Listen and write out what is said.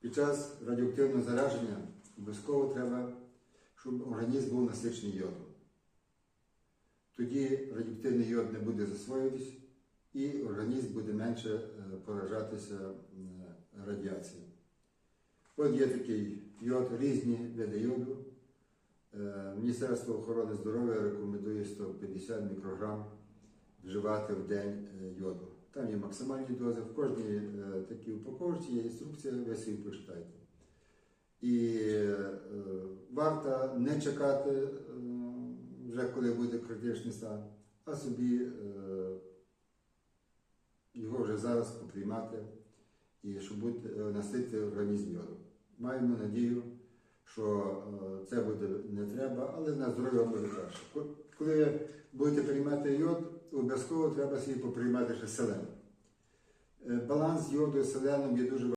Під час радіоактивного зараження обов'язково треба, щоб організм був насичений йодом. Тоді радіоактивний йод не буде засвоюватись і організм буде менше е, поражатися е, радіацією. От є такий йод, різні види йоду. Е, Міністерство охорони здоров'я рекомендує 150 мікрограм вживати в день йоду. Там є максимальні дози, в кожній е, такій упаковці є інструкція, ви собі почитайте. І е, варто не чекати, е, вже коли буде критичний стан, а собі е, його вже зараз поприймати і щоб бути, е, насити організм йодом. Маємо надію, що е, це буде не треба, але на здоров'я буде краще. Коли будете приймати йод, обов'язково треба собі поприймати ще селен. Е, Баланс йоду з селеном є дуже